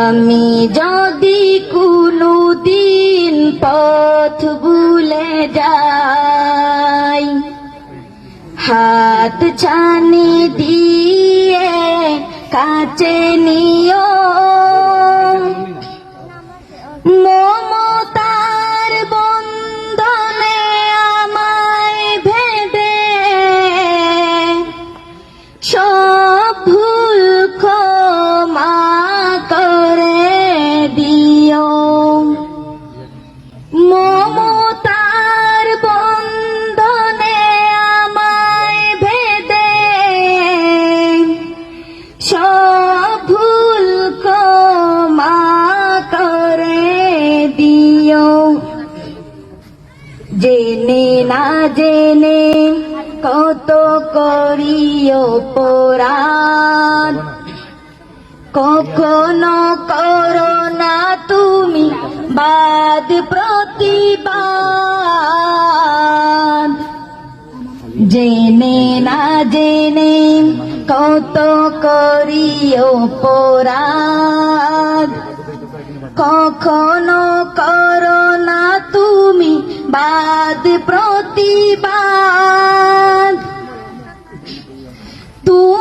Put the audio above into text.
আমি যদি কোনো দিন পথ ভুলে যাই, হাত ছানি দিয়ে কাছে নিও। মমতার বন্ধনে আমায় ভেদে সব ভুল ভুল ক্ষমা করে দিও জেনে না জেনে কত করিও পোরাদ কখনো করো না তুমি বাদ প্রতিবাদ জেনে না জেনে কত করিও পরাধ কখনো করো না তুমি বাদ প্রতিবাদ। তুমি